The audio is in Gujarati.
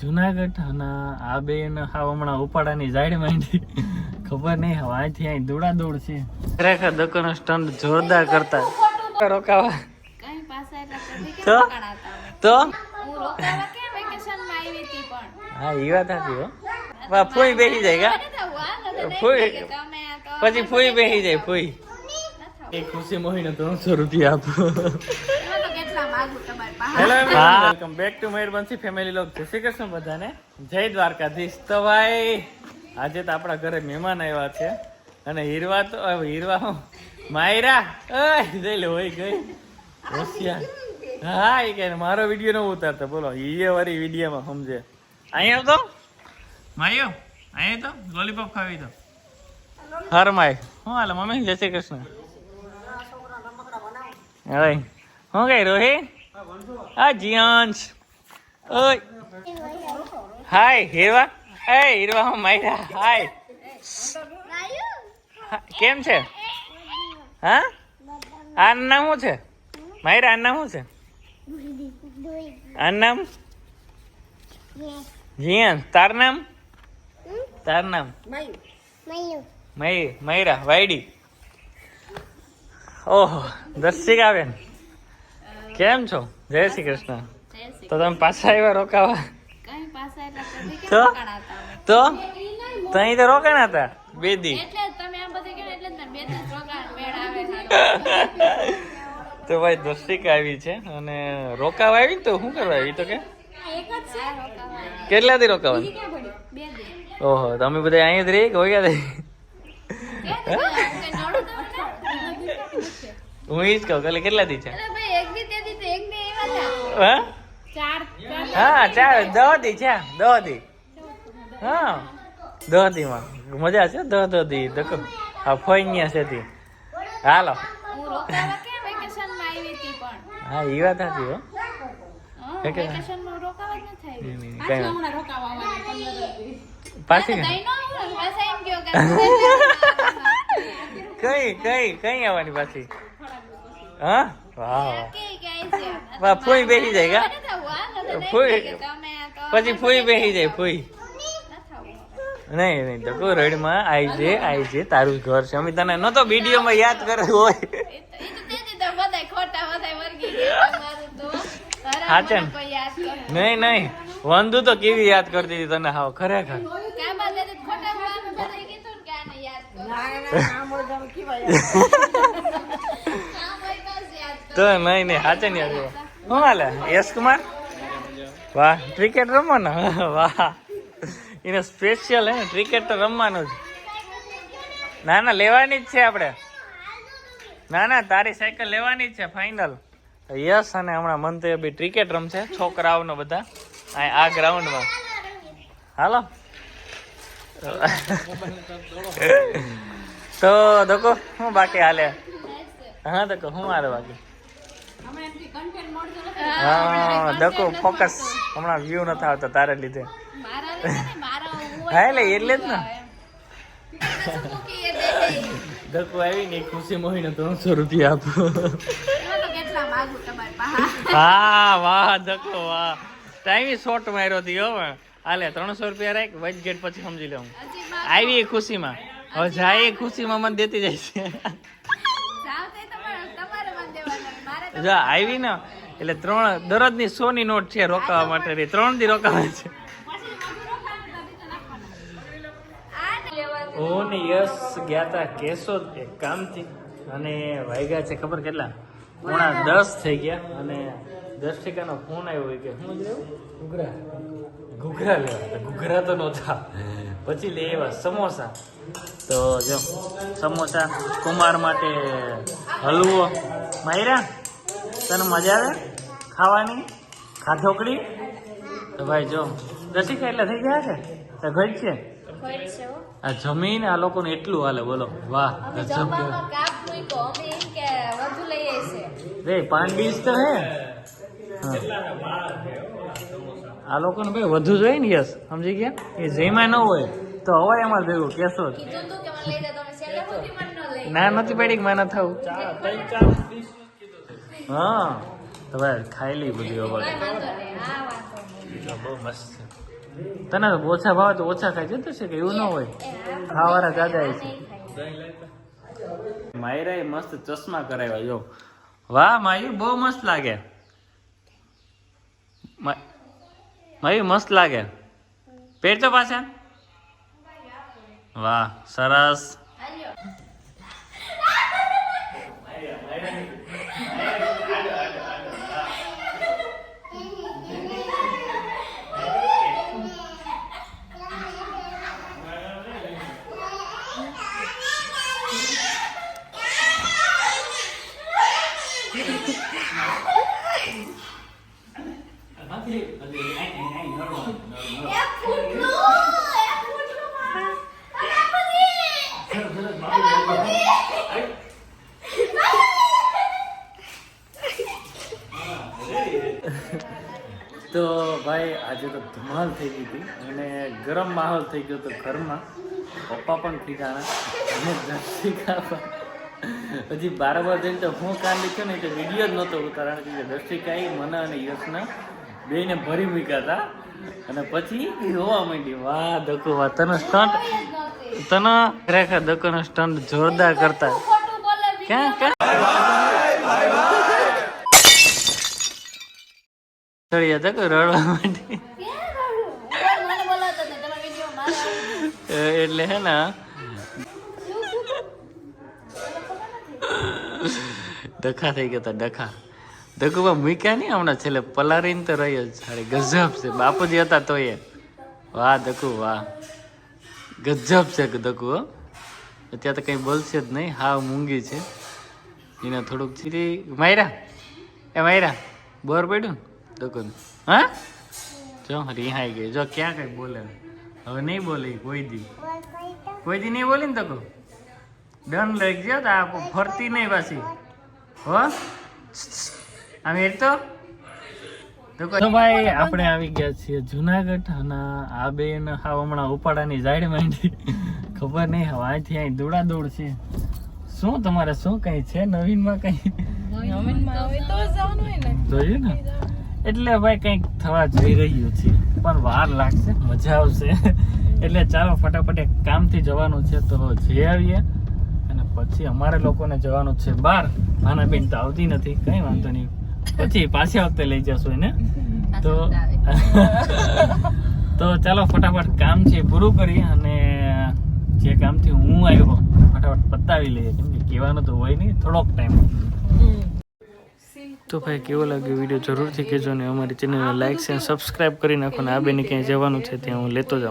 જુનાગઢ અને આ બે હાવ હમણાં ઉપાડાની જાડ માંડી. ખબર નહીં હવે અહીંથી અહીં દોડા દોડ છે. ખરેખર દકોનો સ્ટન્ટ જોરદાર કરતા. રોકાવા. કઈ પાસે એટલે પ્રતિકે તો? તો? હું રોકાવા કે વેકેશનમાં આવી હતી પણ. હા એ વાત હતી હો. વાહ ફૂઈ બેસી જાય કા? ફૂઈ. પછી ફૂઈ બેસી જાય ફૂઈ. એ ખુશી મોહીને ત્રણસો રૂપિયા આપો. Hello welcome back to Mayurvanshi family લોક જય શ્રી કૃષ્ણ બધાને. જય દ્વારકાધીશ. તો ભાઈ આજે તો આપણા ઘરે મહેમાન આવ્યા છે. અને હીરવા તો હીરવા માયરા. ઓય જઈ લે હોય ગઈ. હોશિયાર. હા એ કે મારો વીડિયો ન ઉતારતો. બોલો એ વારી વિડીયોમાં સમજે. અહીંયા તો માયો અહીંયા તો લોલીપોપ ખાવી તો. હર માય. શું હાલ? મમ્મી જય શ્રી કૃષ્ણ. હવે શું કઈ રોહી આ જીયાંશ. ઓય. હાય, હીરવા. એ, હીરવા, હું માયરા. હાય. કેમ છે? હા? આનું નામ શું છે? માયરા, આનું નામ શું છે? આનું નામ? જીયાંશ. તાર નામ? તાર નામ? મય. મયરા, વાયડી. ઓહો દર્શિકાબેન કેમ છો? જય શ્રી કૃષ્ણ. તો તમે પાછા આવ્યા રોકાવા? તો? તો? તો? તો રોકાણા હતા બે દી. એટલે જ તમે આ બધું કહો એટલે જ ને બે દિવસ રોકાણ મેળ આવે છે. તો ભાઈ દર્શિકા આવી છે અને રોકાવા આવી તો શું કરવા આવી? તો કે? કેટલા દી રોકાવાનું? ઓહો તમે બધા અહીંયા જ રહી કે હોય ગયા હું? ઈ જ કહું કેટલા દી છે? હા? હા ચાર. દહ છે દહ દી હા. દહ મજા છે દી દકો હા ફોઈન્યા છે તી. હાલો. હું એ વાત હતી હો પાછું કઈ કઈ કઈ આવવાની પાછી? હા? વાહ ફૂઈ બેસી જાય કા? ફૂઈ. પછી ફૂઈ બેસી જાય ફૂઈ નહીં નહીં તો કોઈ રડમાં આઈ છે આઈ છે તારું જ ઘર છે અમે તને નતો વિડીયોમાં યાદ કરે હોય કરે. નહીં નહીં વંદુ તો કેવી યાદ કરતી હતી તને હાવ ખરેખર તો નહીં નહીં હાચે નહીં કર્યું. શું હાલે? યશ કુમાર? વાહ, ક્રિકેટ રમવાનો? વાહ. એને સ્પેશિયલ હે, ક્રિકેટ તો રમવાનું જ. ના ના લેવાની જ છે આપણે ના ના તારી સાયકલ લેવાની જ છે ફાઇનલ યસ અને હમણાં મન તો બી ક્રિકેટ રમશે, છોકરાઓનો બધા. આ ગ્રાઉન્ડમાં. હાલો. તો દકો શું બાકી હાલે? હા દકો શું મારે બાકી? હા દકો ફોકસ હમણાં વ્યૂ નથી આવતો તારે લીધે. મારા લીધે ને, મારા હું એટલે એટલે જ ને. દકો આવી ને ખુશી મોહીને ત્રણસો રૂપિયા આપો. એમાં તો કેટલા માગું તમારી પાસે? હા વાહ દકો વાહ. ટાઈમ શોર્ટ માર્યો હતી હવે હાલે ત્રણસો રૂપિયા રાખ વચ ગેટ પછી સમજી લઉં આવી એ ખુશીમાં. હવે જાય એ ખુશીમાં મને દેતી જાય છે જાવ તે તમારે તમારે મને દેવાના. મારે તો જો આવી ને એટલે ત્રણ દરરોજની સો ની નોટ છે રોકાવા માટે ત્રણ દી રોકાવા છે. હું ને યશ ગયા તા કેશોદ એક કામથી. અને વાગ્યા છે ખબર કેટલા? પોણા દસ થઈ ગયા. અને દસ ઠેકાનો ફોન આવ્યો કે શું જ ઘૂઘરા. ઘૂઘરા લેવા. ઘૂઘરા તો નહોતા. પછી લે એવા સમોસા. તો જો સમોસા કુમાર માટે હલવો. માયરા? તને મજા આવે ખાવાની ખાધોકડી તો ભાઈ જો દસી એટલે થઈ ગયા છે તો ઘટ છે ખોઈ છે હો. આ જમીન આ લોકોને એટલું હાલે બોલો વાહ ગજબ જમવામાં કાપ મૂક્યો. અમે એમ કે વધુ લઈ આવીશે. રે પાંચ ડીશ તો હે હા. આ લોકોને ભાઈ વધુ જોઈએ ને યસ સમજી ગયા એ જેમાં ન હોય તો હવાય અમારે ભેગું કેશો જ. કીધું તું કે મને લઈ દે. તમે છેલ્લે સુધી મને ન લઈ. ના નથી પડી કે માના થવું હા. તમે ખાઈ લઈ બધી હવે. બહુ મસ્ત છે. તને ઓછા ભાવે તો ઓછા ખાઈ જતું છે કે એવું ન હોય? ખાવાના આ છે માયરાએ મસ્ત ચશ્મા કરાવ્યા જો. વાહ માયુ બહુ મસ્ત લાગે. મા- મસ્ત લાગે. પેટ તો પાછા? વાહ સરસ હાલ્યો એક ફૂટલું એક ફૂટલું માં તો ભાઈ આજે તો ધમાલ થઈ ગઈ હતી અને ગરમ માહોલ થઈ ગયો તો ઘરમાં. પપ્પા પણ ખીજાણા અને દર્શિકા પણ હજી બાર વાર જઈને તો હું કાન લીધું ને તો વીડિયો જ નહોતો ઉતારણ કે દર્શિકાએ મને અને યશના બેને ભરી મૂક્યા હતા. અને પછી રોવા માંડી વાહ દકો વાહ તને સ્ટન્ટ. તને ખરેખર દકુનો સ્ટન્ટ જોરદાર કરતા. ક્યાં ક્યાં ચડિયા દકુ રડવા માંડી ક્યાં રડું? કોઈ મને બોલાવતો જ નહીં. તમે વીડિયો કે રડવા માટે? એટલે હે ને. ડખા થઈ ગયા હતા ડખા. ડખુબા મૂક્યા નહીં હમણાં છેલ્લે પલારીને તો રહ્યો જ અરે ગજબ છે. બાપુજી હતા તો એ વાહ દકુ વાહ. ગજબ છે ધકુ હો. અત્યારે તો કંઈ બોલશે જ નહીં. હાવ મૂંગી છે. એને થોડુંક ચીરી માયરા એ માયરા બોર પડ્યું ને? દકુને. હા? જો રિહાઈ ગઈ. જો ક્યાં કઈ બોલે? હવે નહીં બોલે કોઈ દી. કોઈ દી નહીં બોલી ને તકો? ડન લઈ ગયો તો આ ફરતી નહીં પાછી. હો? આમ એ તો? તો ભાઈ આપણે આવી ગયા છીએ જુનાગઢ અને આ બેન હાવ હમણાં ઉપાડાની જાડ માંડી. ખબર નહીં હવે અહીંથી અહીં દોડા દોડ છે. શું તમારે શું કઈ છે? નવીનમાં કઈ? જોયું ને? એટલે ભાઈ કંઈક થવા જઈ રહ્યું છે. પણ વાર લાગશે મજા આવશે. એટલે ચાલો ફટાફટ એક કામથી જવાનું છે તો જઈ આવીએ. અને પછી અમારે લોકોને જવાનું છે બહાર. નાના બેન તો આવતી નથી કંઈ વાંધો નહીં. પછી પાછી વખતે લઈ જશું એને. તો તો ચાલો ફટાફટ કામ છે પૂરું કરી અને જે કામથી હું આવ્યો ફટાફટ પતાવી લઈએ. કેમ કે કહેવાનું તો હોય નહીં થોડોક ટાઈમ તો ભાઈ, કેવો લાગ્યો વીડિયો જરૂરથી કહેજો ને અમારી ચેનલને લાઇક છે સબસ્ક્રાઈબ કરી નાખો ને આ બેને ક્યાંય જવાનું છે ત્યાં હું લેતો જાઉં.